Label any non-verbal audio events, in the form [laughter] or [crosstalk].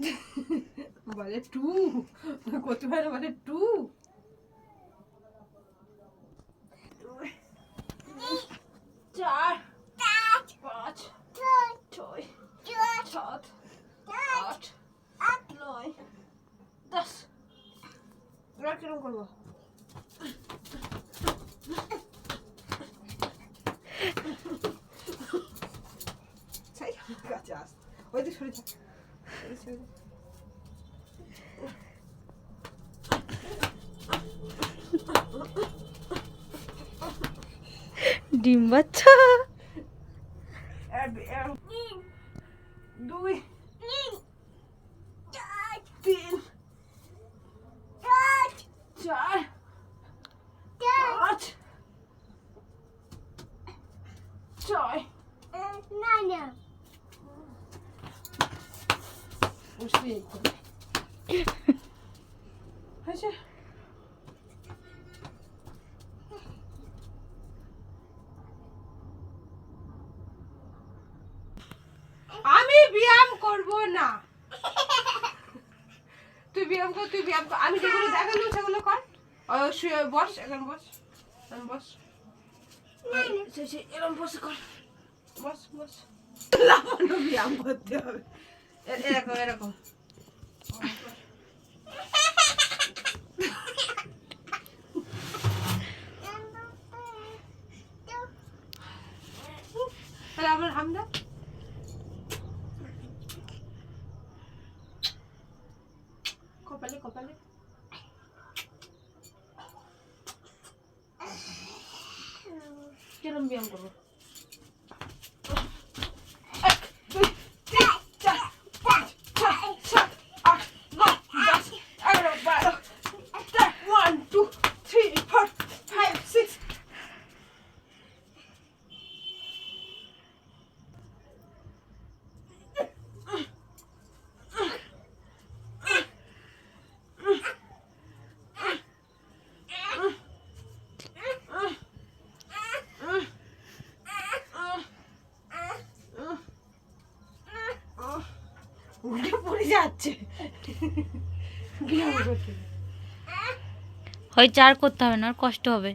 [laughs] বলে টু। করতে পারে বলে টু? চার পাঁচ ছয় সাত আট নয় দশ এবার কিরম করব চাই আমার কাছে আস ওই তো সরে থাক ওই দিকে সরে থাক। ডিম বাচ্চা এক, এক, দুই তিন চার পাঁচ ছয় বসবি [laughs] আমি ব্যায়াম করব না। তুই ব্যায়াম কর তুই ব্যায়াম কর। আমি যেগুলো দেখালাম সেগুলো কর। শুয়ে বস এখন বস এখন বস। এরম বসে কর। বস বস। ব্যায়াম করতে হবে। এরকম এরকম। তাহলে হামদা? কপালে কপালে। কিরম ব্যায়াম করব এক, দুই, তিন, চার, পাঁচ, ছয়, সাত, আট, নয়, দশ, এগারো, বারো, তেরো, one, two, three, four, five, six. যাচ্ছে। হয় চার করতে হবে না আর কষ্ট হবে।